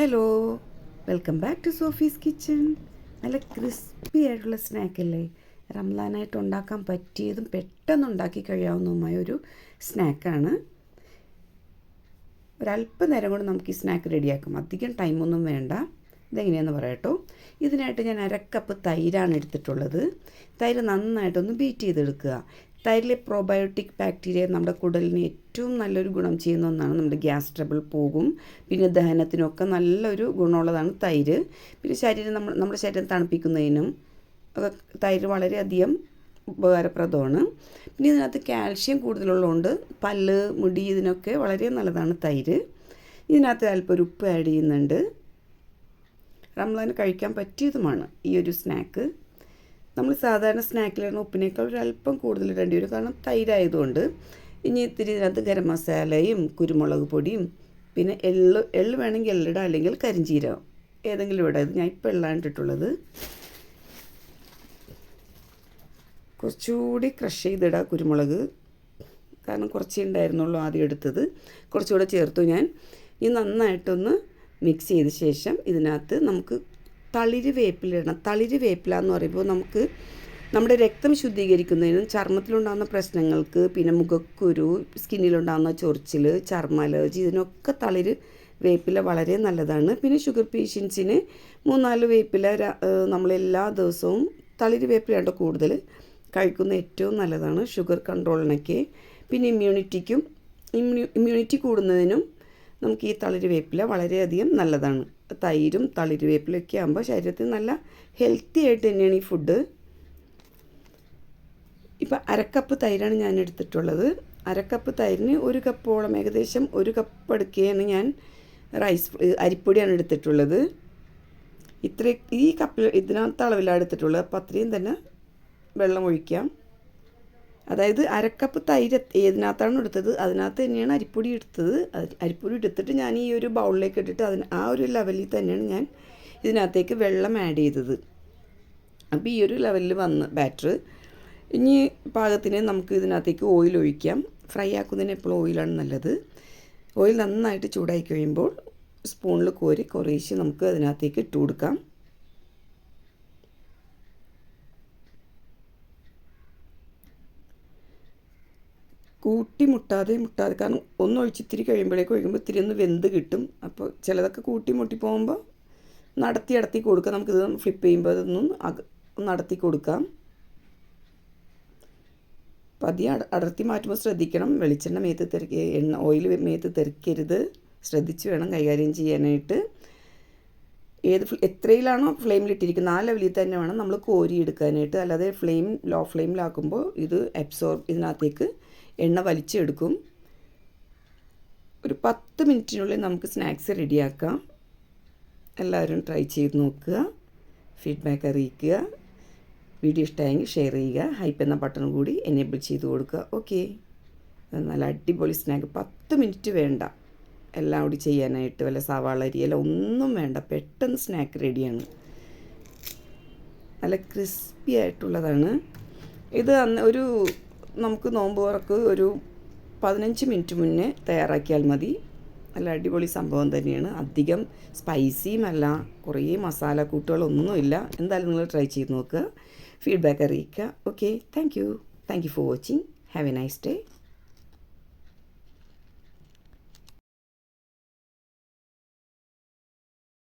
Hello welcome back to Sophie's kitchen. നല്ല crispy ആയിട്ടുള്ള സ്നാക്കല്ലേ? റംലാനായിട്ട് ഉണ്ടാക്കാൻ പറ്റിയതും പെട്ടെന്ന് ഉണ്ടാക്കി കഴിയാവുന്നതുമായ ഒരു സ്നാക്കാണ്. ഒരല്പനേരം കൊണ്ട് നമുക്ക് ഈ സ്നാക്ക് റെഡിയാക്കാം. അധികം ടൈമൊന്നും വേണ്ട. ഇതെങ്ങനെയാണെന്ന് പറയട്ടോ ഇതിനായിട്ട് ഞാൻ അരക്കപ്പ് തൈരാണ് എടുത്തിട്ടുള്ളത്. തൈര് നന്നായിട്ടൊന്ന് ബീറ്റ് ചെയ്തെടുക്കുക. തൈരിലെ പ്രോബയോട്ടിക് ബാക്ടീരിയ നമ്മുടെ കുടലിന് ഏറ്റവും നല്ലൊരു ഗുണം ചെയ്യുന്ന ഒന്നാണ് നമ്മുടെ ഗ്യാസ് ട്രബിൾ പോകും. പിന്നെ ദഹനത്തിനൊക്കെ നല്ലൊരു ഗുണമുള്ളതാണ് തൈര്. പിന്നെ ശരീരം നമ്മൾ നമ്മുടെ ശരീരം തണുപ്പിക്കുന്നതിനും ഒക്കെ തൈര് വളരെയധികം ഉപകാരപ്രദമാണ്. പിന്നെ ഇതിനകത്ത് കാൽഷ്യം കൂടുതലുള്ളതുകൊണ്ട് പല്ല് മുടി ഇതിനൊക്കെ വളരെ നല്ലതാണ് തൈര്. ഇതിനകത്ത് അല്പം ഒരു ഉപ്പ് ആഡ് ചെയ്യുന്നുണ്ട്. റംലാന് കഴിക്കാൻ പറ്റിയതുമാണ് ഈ ഒരു സ്നാക്ക് നമ്മൾ സാധാരണ സ്നാക്കിലിടുന്ന ഉപ്പിനേക്കാൾ അല്പം കൂടുതൽ ഇടേണ്ടി വരും. കാരണം തൈരായതുകൊണ്ട്. ഇനി ഇത്തിരി ഇതിനകത്ത് ഗരം മസാലയും കുരുമുളക് പൊടിയും പിന്നെ എള്ള് എള്ള് വേണമെങ്കിൽ എള്ളിടാം അല്ലെങ്കിൽ കരിഞ്ചീരകം. ഏതെങ്കിലും ഇവിടെ ഞാൻ ഇപ്പോൾ എള്ളാണ്ടിട്ടുള്ളത് കുറച്ചുകൂടി ക്രഷ് ചെയ്തിടുക കുരുമുളക്. കാരണം കുറച്ചേ ഉണ്ടായിരുന്നുള്ളൂ ആദ്യം എടുത്തത്. കുറച്ചുകൂടെ ചേർത്തു ഞാൻ. ഇനി നന്നായിട്ടൊന്ന് മിക്സ് ചെയ്ത ശേഷം ഇതിനകത്ത് നമുക്ക് തളിര് വേപ്പിലിടണം തളിര് വേപ്പില എന്ന് പറയുമ്പോൾ നമുക്ക് നമ്മുടെ രക്തം ശുദ്ധീകരിക്കുന്നതിനും ചർമ്മത്തിലുണ്ടാകുന്ന പ്രശ്നങ്ങൾക്ക് പിന്നെ മുഖക്കുരു സ്കിന്നിലുണ്ടാകുന്ന ചൊറിച്ചിൽ ചർമ്മ അലർജി ഇതിനൊക്കെ തളിര് വേപ്പില വളരെ നല്ലതാണ്. പിന്നെ ഷുഗർ പേഷ്യൻസിന് മൂന്നാൽ വേപ്പില നമ്മളെല്ലാ ദിവസവും തളിര് വേപ്പിലയുടെ കൂടുതൽ കഴിക്കുന്ന ഏറ്റവും നല്ലതാണ് ഷുഗർ കൺട്രോളിനൊക്കെ. പിന്നെ ഇമ്മ്യൂണിറ്റിക്കും ഇമ്മ്യൂ ഇമ്മ്യൂണിറ്റി കൂടുന്നതിനും നമുക്ക് ഈ തളിര് വേപ്പില വളരെയധികം നല്ലതാണ്. തൈരും തളിരുവേപ്പിലൊക്കെ ആകുമ്പോൾ ശരീരത്തിന് നല്ല ഹെൽത്തി ആയിട്ട് തന്നെയാണ് ഈ ഫുഡ് ഇപ്പം അരക്കപ്പ് തൈരാണ് ഞാൻ എടുത്തിട്ടുള്ളത്. അരക്കപ്പ് തൈരിന് ഒരു കപ്പോളം ഏകദേശം ഒരു കപ്പ് എടുക്കുകയാണ് ഞാൻ റൈസ് അരിപ്പൊടിയാണ് എടുത്തിട്ടുള്ളത്. ഇത്ര ഈ കപ്പിൽ ഇതിനകത്ത് അളവിലാണ് എടുത്തിട്ടുള്ളത്. അപ്പോൾ അത്രയും തന്നെ വെള്ളം ഒഴിക്കാം. അതായത് അരക്കപ്പ് തൈര് ഏതിനകത്താണ് എടുത്തത്? അതിനകത്ത് തന്നെയാണ് അരിപ്പൊടി എടുത്തത്. അരിപ്പൊടി എടുത്തിട്ട് ഞാൻ ഈ ഒരു ബൗളിലേക്ക് ഇട്ടിട്ട് അതിന് ആ ഒരു ലെവലിൽ തന്നെയാണ് ഞാൻ ഇതിനകത്തേക്ക് വെള്ളം ആഡ് ചെയ്തത്. അപ്പോൾ ഈ ഒരു ലെവലിൽ വന്ന് ബാറ്റർ ഇനി പാകത്തിന് നമുക്ക് ഇതിനകത്തേക്ക് ഓയിൽ ഒഴിക്കാം. ഫ്രൈ ആക്കുന്നതിന് എപ്പോഴും ഓയിലാണ് നല്ലത്. ഓയിൽ നന്നായിട്ട് ചൂടായി കഴിയുമ്പോൾ സ്പൂണിൽ കോരി കുറേശ്ശെ നമുക്ക് അതിനകത്തേക്ക് ഇട്ട് കൊടുക്കാം. കൂട്ടി മുട്ടാതെ മുട്ടാതെ. കാരണം ഒന്ന് ഒഴിച്ചിത്തിരി കഴിയുമ്പോഴേക്ക് ഒഴിക്കുമ്പോൾ ഇത്തിരി ഒന്ന് വെന്ത് കിട്ടും. അപ്പോൾ ചിലതൊക്കെ കൂട്ടി മുട്ടി പോകുമ്പോൾ നടത്തി അടത്തി കൊടുക്കാം. നമുക്കിത് ഫ്ലിപ്പ് ചെയ്യുമ്പോൾ അതൊന്നും നടത്തി കൊടുക്കാം. പതിയെ അട അടർത്തി മാറ്റുമ്പോൾ ശ്രദ്ധിക്കണം. വെളിച്ചെണ്ണ മേത്ത് തെറിക്ക എണ്ണ ഓയിൽ മേത്ത് തെറിക്കരുത്. ശ്രദ്ധിച്ച് വേണം കൈകാര്യം ചെയ്യാനായിട്ട്. ഏത് എത്രയിലാണോ ഫ്ലെയിമിലിട്ടിരിക്കുന്നത് ആ ലെവലിൽ തന്നെ വേണം നമ്മൾ കോരി എടുക്കാനായിട്ട്. അല്ലാതെ ഫ്ലെയിം ലോ ഫ്ലെയിമിലാക്കുമ്പോൾ ഇത് അബ്സോർബ് ഇതിനകത്തേക്ക് എണ്ണ വലിച്ചെടുക്കും. ഒരു പത്ത് മിനിറ്റിനുള്ളിൽ നമുക്ക് സ്നാക്സ് റെഡിയാക്കാം. എല്ലാവരും ട്രൈ ചെയ്ത് നോക്കുക ഫീഡ്ബാക്ക് അറിയിക്കുക വീഡിയോ ഇഷ്ടമായെങ്കിൽ ഷെയർ ചെയ്യുക ഹൈപ്പ് എന്ന ബട്ടൺ കൂടി എനേബിൾ ചെയ്ത് കൊടുക്കുക. ഓക്കെ. നല്ല അടിപൊളി സ്നാക്ക്. പത്ത് മിനിറ്റ് വേണ്ട. എല്ലാം കൂടി ചെയ്യാനായിട്ട് വല്ല സവാള അരി എല്ലാം ഒന്നും വേണ്ട. പെട്ടെന്ന് സ്നാക്ക് റെഡിയാണ്. നല്ല ക്രിസ്പി ആയിട്ടുള്ളതാണ്. ഇത് അന്ന് ഒരു നമുക്ക് നോമ്പ് തുറക്ക് ഒരു പതിനഞ്ച് മിനിറ്റ് മുന്നേ തയ്യാറാക്കിയാൽ മതി. നല്ല അടിപൊളി സംഭവം തന്നെയാണ്. അധികം സ്പൈസിയും അല്ല. കുറേ മസാല കൂട്ടുകളൊന്നുമില്ല എന്തായാലും നിങ്ങൾ ട്രൈ ചെയ്ത് നോക്കുക. ഫീഡ്ബാക്ക് അറിയിക്കുക. Okay thank you thank you for watching have a nice day